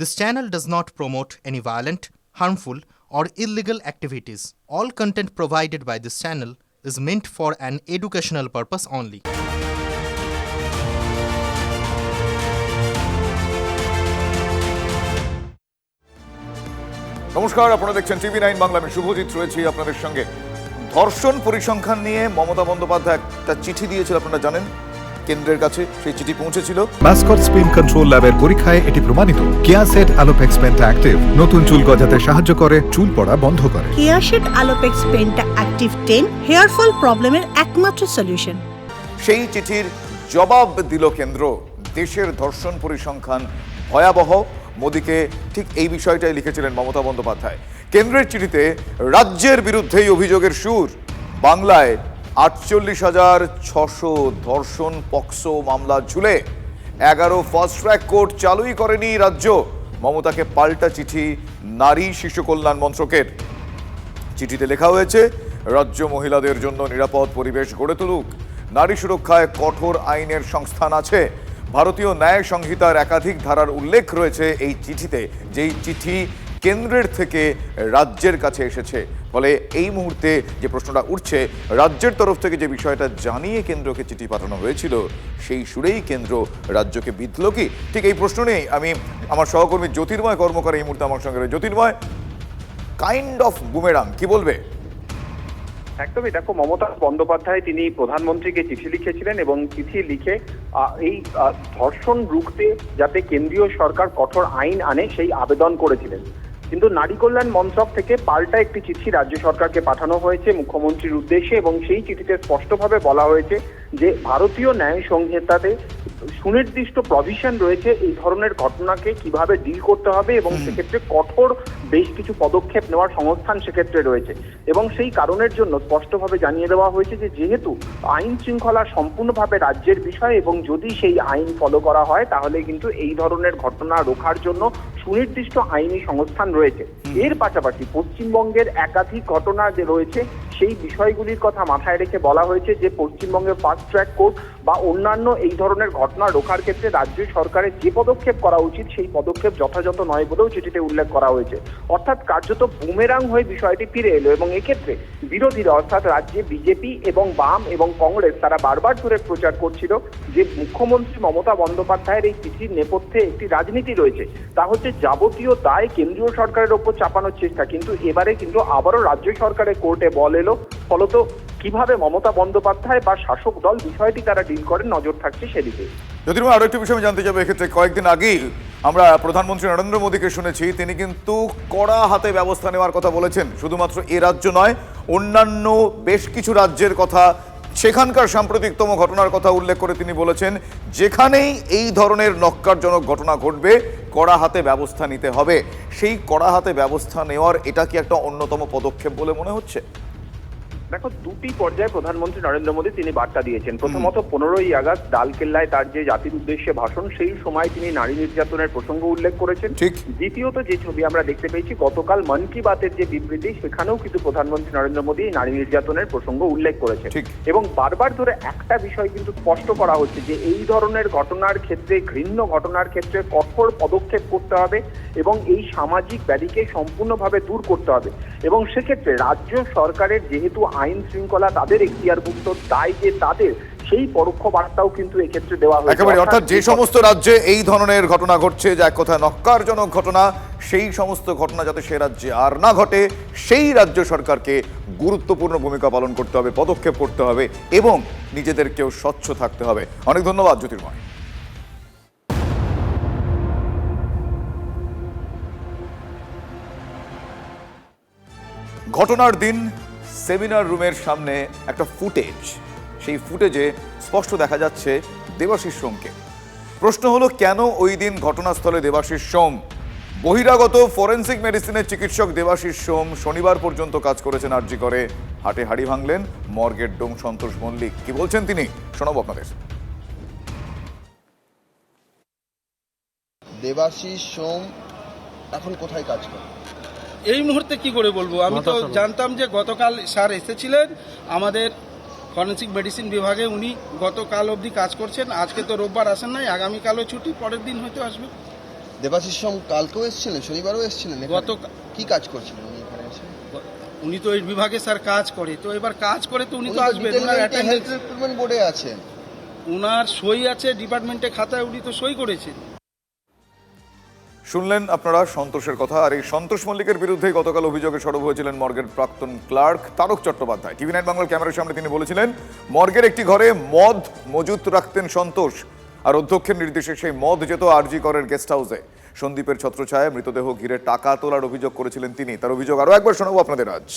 This channel does not promote any violent, harmful, or illegal activities. All content provided by this channel is meant for an educational purpose only. নমস্কার আপনারা দেখছেন TV nine Bangla আমি শুভজিৎ রয়েছি আপনাদের সঙ্গে ধর্ষণ পরিসংখ্যান নিয়ে মমতা বন্দ্যোপাধ্যায় একটা চিঠি দিয়েছিল আপনারা জানেন কেন্দ্রের কাছে সেই চিঠি পৌঁছেছিল। মাস্কট স্পিন কন্ট্রোল ল্যাবের পরীক্ষায় এটি প্রমাণিত। কেয়াসেট আলোপেক্স পেন্টা অ্যাক্টিভ। নতুন চুল গজাতে সাহায্য করে চুল পড়া বন্ধ করে। কেয়াশেড আলোপেক্স পেনটা অ্যাক্টিভ টেন হেয়ার ফল প্রবলেমের একমাত্র সলিউশন। সেই চিঠির জবাব দিল কেন্দ্র। দেশের ধর্ষণ পরিসংখ্যান ভয়াবহ। মোদীকে ঠিক এই বিষয়টাই লিখেছিলেন মমতা বন্দ্যোপাধ্যায়। কেন্দ্রের চিঠিতে রাজ্যের বিরুদ্ধেই অভিযোগের সুর। বাংলায় আটচল্লিশ হাজার ছশো ধর্ষণ পক্সো মামলা ঝুলে। এগারো ফাস্ট ট্র্যাক কোর্ট চালুই করেনি রাজ্য। মমতাকে পাল্টা চিঠি, নারী শিশু কল্যাণ মন্ত্রকের। চিঠিতে লেখা হয়েছে, রাজ্য মহিলাদের জন্য নিরাপদ পরিবেশ গড়ে তুলুক। নারী সুরক্ষায় কঠোর আইনের সংস্থান আছে। ভারতীয় ন্যায় সংহিতার একাধিক ধারার উল্লেখ রয়েছে এই চিঠিতে। যেই চিঠি কেন্দ্রের থেকে রাজ্যের কাছে এসেছে। ফলে এই মুহূর্তে যে প্রশ্নটা উঠছে, রাজ্যের তরফ থেকে যে বিষয়টা জানিয়ে কেন্দ্রকে চিঠি পাঠানো হয়েছিল, সেই সুরেই কেন্দ্র রাজ্যকে বিধল কি? ঠিক এই প্রশ্ন নেই আমি আমার সহকর্মী জ্যোতির্ময় কর্মকার এই মুহূর্তে আমার সঙ্গে জ্যোতির্ময় কাইন্ড অফ বুমেরাং কি বলবে? একদমই। দেখো, মমতা বন্দ্যোপাধ্যায় তিনি প্রধানমন্ত্রীকে চিঠি লিখেছিলেন এবং চিঠি লিখে এই ধর্ষণ রুখতে যাতে কেন্দ্রীয় সরকার কঠোর আইন আনে, সেই আবেদন করেছিলেন। কিন্তু নারী কল্যাণ মন্ত্রক থেকে পাল্টা একটি চিঠি রাজ্য সরকারকে পাঠানো হয়েছে মুখ্যমন্ত্রীর উদ্দেশ্যে এবং সেই চিঠিতে স্পষ্টভাবে বলা হয়েছে যে ভারতীয় ন্যায় সংহিতাতে সুনির্দিষ্ট প্রভিশন রয়েছে এই ধরনের ঘটনাকে কীভাবে ডিল করতে হবে এবং সেক্ষেত্রে কঠোর বেশ কিছু পদক্ষেপ নেওয়ার সংস্থান সেক্ষেত্রে রয়েছে। এবং সেই কারণের জন্য স্পষ্টভাবে জানিয়ে দেওয়া হয়েছে যে যেহেতু আইন শৃঙ্খলা সম্পূর্ণভাবে রাজ্যের বিষয় এবং যদি সেই আইন ফলো করা হয় তাহলে কিন্তু এই ধরনের ঘটনা রোখার জন্য সুনির্দিষ্ট আইনি সংস্থান রয়েছে। এর পাশাপাশি পশ্চিমবঙ্গের একাধিক ঘটনা যে রয়েছে সেই বিষয়গুলির কথা মাথায় রেখে বলা হয়েছে যে পশ্চিমবঙ্গের ফাস্ট ট্র্যাক কোর্ট বা অন্যান্য এই ধরনের ঘটনা রোখার ক্ষেত্রে রাজ্য সরকারের যে পদক্ষেপ করা উচিত সেই পদক্ষেপ যথাযথ নয় বলেও চিঠিতে উল্লেখ করা হয়েছে। অর্থাৎ কার্যত বুমেরাং হয়ে বিষয়টি ফিরে এলো এবং এক্ষেত্রে বিরোধীরা অর্থাৎ রাজ্যে বিজেপি এবং বাম এবং কংগ্রেস তারা বারবার ধরে প্রচার করছিল যে মুখ্যমন্ত্রী মমতা বন্দ্যোপাধ্যায়ের এই চিঠির নেপথ্যে একটি রাজনীতি রয়েছে। তা হচ্ছে যাবতীয় দায় কেন্দ্রীয় সরকারের ওপর চাপানোর চেষ্টা। কিন্তু এবারে কিন্তু আবারও রাজ্য সরকারের কোর্টে বল ফলত কীভাবে মমতা বন্দ্যোপাধ্যায় বা শাসক দল বিষয়টি তারা ডিল করেন নজর থাকছে সেদিকে। জ্যোতির্ময়, আরও একটু বিষয় জানতে চাবো এক্ষেত্রে কয়েকদিন আগেই আমরা প্রধানমন্ত্রী নরেন্দ্র মোদীকে শুনেছি, তিনি কিন্তু কড়া হাতে ব্যবস্থা নেওয়ার কথা বলেছেন। শুধুমাত্র এ রাজ্য নয়, অন্যান্য বেশ কিছু রাজ্যের কথা, সেখানকার সাম্প্রতিকতম ঘটনার কথা উল্লেখ করে তিনি বলেছেন, যেখানেই এই ধরনের নক্কারজনক ঘটনা ঘটবে, কড়া হাতে ব্যবস্থা নিতে হবে। সেই কড়া হাতে ব্যবস্থা নেওয়ার এটা কি একটা অন্যতম পদক্ষেপ বলে মনে হচ্ছে? দেখো দুটি পর্যায়ে প্রধানমন্ত্রী নরেন্দ্র মোদী তিনি বার্তা দিয়েছেন। প্রথমত পনেরোই আগস্ট ডালকেল্লায় তার যে জাতির উদ্দেশ্যে ভাষণ সেই সময় তিনি নারী নির্যাতনের প্রসঙ্গ উল্লেখ করেছেন। দ্বিতীয়ত যে ছবি আমরা দেখতে পেয়েছি গতকাল মন কি বাতের যে বিবৃতি সেখানেও কিন্তু প্রধানমন্ত্রী নরেন্দ্র মোদী নারী নির্যাতনের প্রসঙ্গ উল্লেখ করেছেন। এবং বারবার ধরে একটা বিষয় কিন্তু স্পষ্ট করা হচ্ছে যে এই ধরনের ঘটনার ক্ষেত্রে ঘৃণ্য ঘটনার ক্ষেত্রে কঠোর পদক্ষেপ করতে হবে এবং এই সামাজিক ব্যাধিকে সম্পূর্ণভাবে দূর করতে হবে। এবং সেক্ষেত্রে রাজ্য সরকারের যেহেতু আইন শৃঙ্খলা তাদের এখতিয়ারভুক্ত দায় যে তাদের সেই পরোক্ষ বার্তাও কিন্তু এক্ষেত্রে দেওয়া হয়েছে। একেবারে অর্থাৎ যে সমস্ত রাজ্যে এই ধরনের ঘটনা ঘটছে যা এক কথায় নক্কারজনক ঘটনা সেই সমস্ত ঘটনা যাতে সে রাজ্যে আর না ঘটে সেই রাজ্য সরকারকে গুরুত্বপূর্ণ ভূমিকা পালন করতে হবে পদক্ষেপ করতে হবে এবং নিজেদেরকেও স্বচ্ছ থাকতে হবে। অনেক ধন্যবাদ জ্যোতির্ময়। ঘটনার দিন সেমিনার রুমের সামনে একটা ফুটেজ। সেই ফুটেজে স্পষ্ট দেখা যাচ্ছে দেবাশিস সোমকে। প্রশ্ন হলো, কেন ওই দিন ঘটনাস্থলে দেবাশিস সোম? বহিরাগত ফরেন্সিক মেডিসিনের চিকিৎসক দেবাশিস সোম শনিবার পর্যন্ত কাজ করেছেন আর্জি করে। হাটে হাড়ি ভাঙলেন, মর্গের ডোম সন্তোষ মল্লিক। কি বলছেন তিনি? শোনাবো আপনাদের। দেবাশিস সোম এখন কোথায় কাজ করে? এই মুহূর্তে কি করে বলব? আমি তো জানতাম যে গতকাল স্যার এসেছিলেন। আমাদের ফরেন্সিক মেডিসিন বিভাগে উনি গতকাল অবধি কাজ করছেন। আজকে তো রোববার আসেন নাই আগামীকালও ছুটি পরের দিন হয়তো আসবে। দেবাশিস সোম কালকেও এসেছিলেন শনিবারও এসেছিলেন গত কি কাজ করছিলেন উনি এখানে এসে? উনি তো এই বিভাগে স্যার কাজ করে তো এবার কাজ করে তো উনি তো আসবেন। ওনার হেলথ রিক্রুটমেন্ট বোর্ডে আছেন। উনার সই আছে ডিপার্টমেন্টে খাতায় উনি তো সই করেছেন। শুনলেন আপনারা সন্তোষের কথা। আর এই সন্তোষ মল্লিকের বিরুদ্ধে গতকাল অভিযোগে সরব হয়েছিলেন মর্গের প্রাক্তন clerk Tarak Chattopadhyay. TV nine বাংলার ক্যামেরার সামনে তিনি বলেছিলেন, মর্গের একটি ঘরে মদ মজুত রাখতেন সন্তোষ। আর অধ্যক্ষের নির্দেশে সেই মদ যেত আরজি করের গেস্ট হাউসে। সন্দীপের ছত্রছায়ায় মৃতদেহ ঘিরে টাকা তোলার অভিযোগ করেছিলেন তিনি। তার অভিযোগ আরও একবার শোনাবো আপনাদের আজ।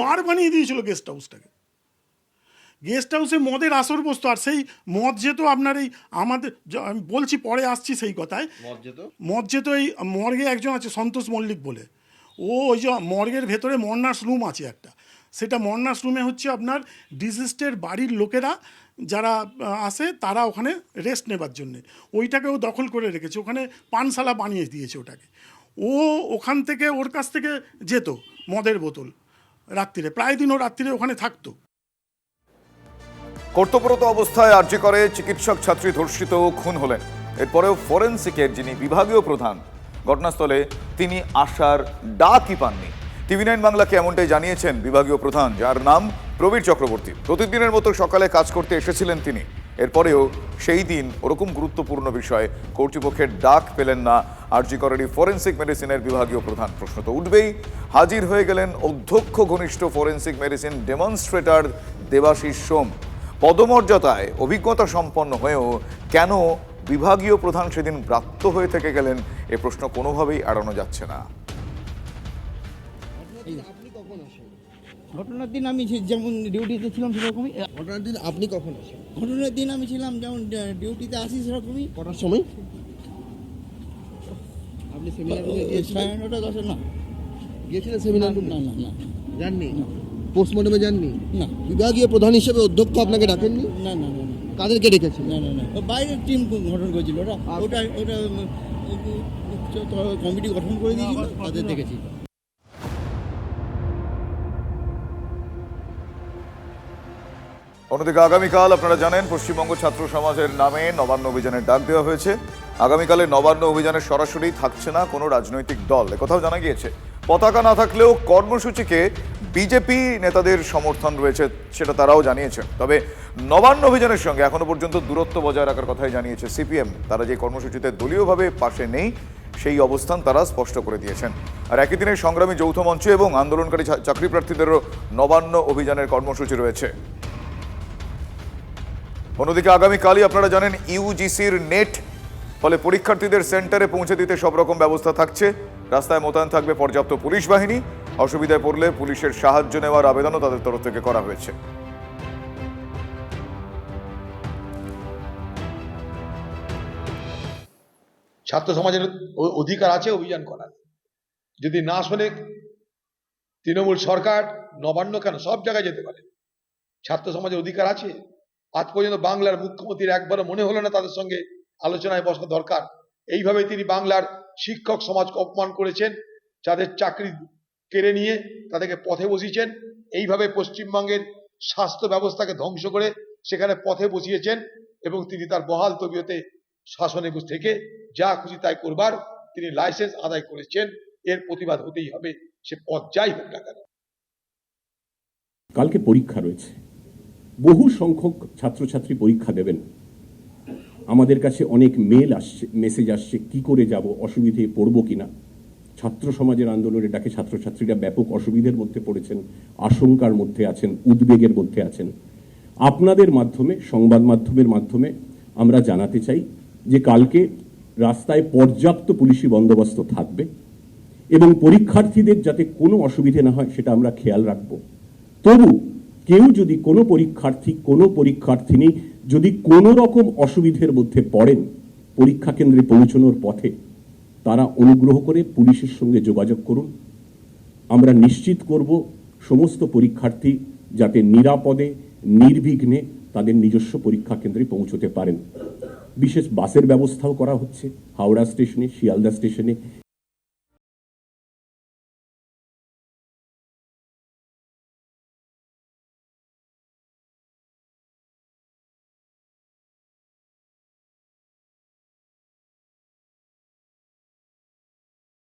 বার বানিয়ে দিয়েছিল গেস্ট হাউসটাকে। গেস্ট হাউসে মদের আসর বসতো আর সেই মদ যেত আপনার এই আমাদের আমি বলছি পরে আসছি সেই কথায়। মদ যেত এই মর্গে একজন আছে সন্তোষ মল্লিক বলে। ও ওই যে মর্গের ভেতরে মর্নার্স রুম আছে একটা। সেটা মর্নার্স রুমে হচ্ছে আপনার ডিজিস্টের বাড়ির লোকেরা যারা আসে তারা ওখানে রেস্ট নেবার জন্যে। ওইটাকে ও দখল করে রেখেছে। ওখানে পানশালা বানিয়ে দিয়েছে ওটাকে। ও ওখান থেকে ওর কাছ থেকে যেত মদের বোতল রাত্রিরে। প্রায় দিন ও রাত্রিরে ওখানে থাকতো। কর্তব্যরত অবস্থায় আর্জি করে চিকিৎসক ছাত্রী ধর্ষিত খুন হলেন। এরপরেও ফরেন্সিকের যিনি বিভাগীয় প্রধান, ঘটনাস্থলে তিনি আসার ডাকই পাননি। টিভি নাইন বাংলাকে এমনটাই জানিয়েছেন বিভাগীয় প্রধান, যার নাম প্রবীর চক্রবর্তী। প্রতিদিনের মতো সকালে কাজ করতে এসেছিলেন তিনি। এরপরেও সেই দিন ওরকম গুরুত্বপূর্ণ বিষয়ে কর্তৃপক্ষের ডাক পেলেন না আরজি করেরই ফরেন্সিক মেডিসিনের বিভাগীয় প্রধান। প্রশ্ন তো উঠবেই, হাজির হয়ে গেলেন অধ্যক্ষ ঘনিষ্ঠ forensic medicine demonstrator Debashis Som. পদমর্যাদায় অভিজ্ঞতা সম্পন্ন হয়েও কেন বিভাগীয় প্রধান সেদিন ব্রাত্য হয়ে থেকে গেলেন এ প্রশ্ন কোনোভাবেই এড়ানো যাচ্ছে না। ঘটনার দিন আমি যেমন ডিউটিতে ছিলাম সেরকমই ঘটনার দিন আপনি কখন আসেন? ঘটনার দিন আমি ছিলাম যেমন ডিউটিতে আসি সেরকমই। কটার সময়? আপনি সেমিনার সাড়ে নটা দশে না। গিয়েছিলেন না সেমিনার না না না। জাননি পোস্টমর্টমে যাননি? না। বিভাগীয় প্রধান হিসেবে অধ্যক্ষ আপনাকে ডাকেননি? না না না না। কাদেরকে ডেকেছেন? না না না। বাইরের টিম গঠন করেছিল ওটা ওটা ওটা কমিটি গঠন করে দিয়েছিল। তাদের দেখেছি অন্যদিকে আগামীকাল আপনারা জানেন পশ্চিমবঙ্গ ছাত্র সমাজের নামে নবান্ন অভিযানের ডাক দেওয়া হয়েছে। আগামীকালে নবান্ন অভিযানে সরাসরি থাকছে না কোনো রাজনৈতিক দল। একথাও জানা গিয়েছে। পতাকা না থাকলেও কর্মসূচিকে বিজেপি নেতাদের সমর্থন রয়েছে, সেটা তারাও জানিয়েছেন। তবে নবান্ন অভিযানের সঙ্গে এখনও পর্যন্ত দূরত্ব বজায় রাখার কথাই জানিয়েছে সিপিএম। তারা যে কর্মসূচিতে দলীয়ভাবে পাশে নেই, সেই অবস্থান তারা স্পষ্ট করে দিয়েছেন। আর একই দিনে সংগ্রামী যৌথ মঞ্চ এবং আন্দোলনকারী চাকরি প্রার্থীদেরও নবান্ন অভিযানের কর্মসূচি রয়েছে। অন্যদিকে আগামীকালই আপনারা জানেন ইউজিসির নেট, ফলে পরীক্ষার্থীদের সেন্টারে পৌঁছে দিতে সব রকম ব্যবস্থা থাকছে। রাস্তায় মোতায়েন থাকবে পর্যাপ্ত পুলিশ বাহিনী অসুবিধায় পড়লে পুলিশের সাহায্য নেওয়ার আবেদনও তাদের তরফ থেকে করা হয়েছে। ছাত্র সমাজের অধিকার আছে, অভিযান করার। যদি না শোনে তৃণমূল সরকার, নবান্ন কেন? সব জায়গায় যেতে পারে। ছাত্র সমাজের অধিকার আছে? আজ পর্যন্ত বাংলার মুখ্যমন্ত্রীর একবারও মনে হলো না তাদের সঙ্গে আলোচনায় বসা দরকার। এইভাবে তিনি বাংলার শিক্ষক সমাজকে অপমান করেছেন, যাদের চাকরি কেড়ে নিয়ে তাদেরকে পথে বসিয়েছেন। এইভাবে পশ্চিমবঙ্গের স্বাস্থ্য ব্যবস্থাকে ধ্বংস করে সেখানে পথে বসিয়েছেন এবং তিনি তার বহাল তবিয়তে শাসনে থেকে যা খুশি তাই করবার তিনি লাইসেন্স আদায় করেছেন। এর প্রতিবাদ হতেই হবে, সে পথ যাই হোক না কেন। কালকে পরীক্ষা রয়েছে। বহু সংখ্যক ছাত্রছাত্রী পরীক্ষা দেবেন। আমাদের কাছে অনেক মেল আসছে, মেসেজ আসছে, কি করে যাব, অসুবিধে পড়ব কিনা? ছাত্র সমাজের আন্দোলনে ডাকে ছাত্রছাত্রীরা ব্যাপক অসুবিধার মধ্যে পড়েছেন, আশঙ্কার মধ্যে আছেন, উদ্বেগের মধ্যে আছেন। আপনাদের মাধ্যমে, সংবাদ মাধ্যমের মাধ্যমে আমরা জানাতে চাই যে কালকে রাস্তায় পর্যাপ্ত পুলিশি বন্দোবস্ত থাকবে এবং পরীক্ষার্থীদের যাতে কোনো অসুবিধে না হয় সেটা আমরা খেয়াল রাখব। তবু কেউ যদি কোনো পরীক্ষার্থী, কোনো পরীক্ষার্থিনী যদি কোনো রকম অসুবিধের মধ্যে পড়েন পরীক্ষা কেন্দ্রে পৌঁছানোর পথে তারা অনুগ্রহ করে পুলিশের সঙ্গে যোগাযোগ করুন। আমরা নিশ্চিত করব সমস্ত পরীক্ষার্থী যাতে নিরাপদে, নির্বিঘ্নে তাদের নিজস্ব পরীক্ষা কেন্দ্রে পৌঁছতে পারেন। বিশেষ বাসের ব্যবস্থাও করা হচ্ছে। হাওড়া স্টেশনে, শিয়ালদা স্টেশনে